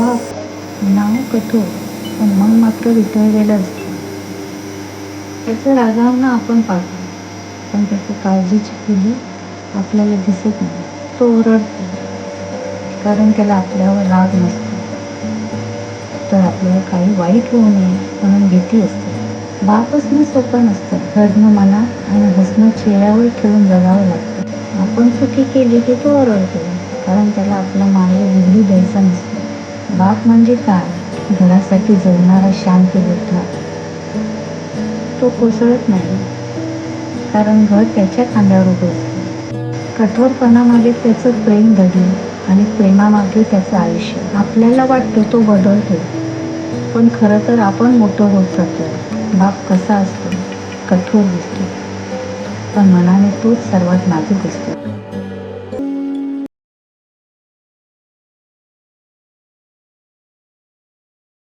बाप नाव कठोर पण मन मात्र वितळलेलं असतं त्याचं रागावणं आपण पाहतो पण त्याची काळजीची फुली आपल्याला दिसत नाही तो ओरडतो कारण त्याला आपल्यावर राग नसतो. तर आपल्याला काही वाईट होऊ नये म्हणून भीती असते. बाप असणं सोपं नसतं रडणं मनात आणि हसणं चेहऱ्यावर ठेवून जगावं लागतं. आपण चुकी केली की तो ओरडतो कारण त्याला आपलं मागे बिघडू द्यायचा नसतो. बाप म्हणजे काय? घरासाठी जगणारा शांत योद्धा तो कोसळत नाही. कारण घर त्याच्या खांद्यावर उभं कठोरपणामागे त्याचं प्रेम दडलं आणि प्रेमामागे त्याचं आयुष्य. आपल्याला वाटतं तो बदलतो. पण खरं तर आपण मोठं होत जातो. बाप कसा असतो? कठोर दिसतो. पण मनाने तोच सर्वात नाजूक असतो.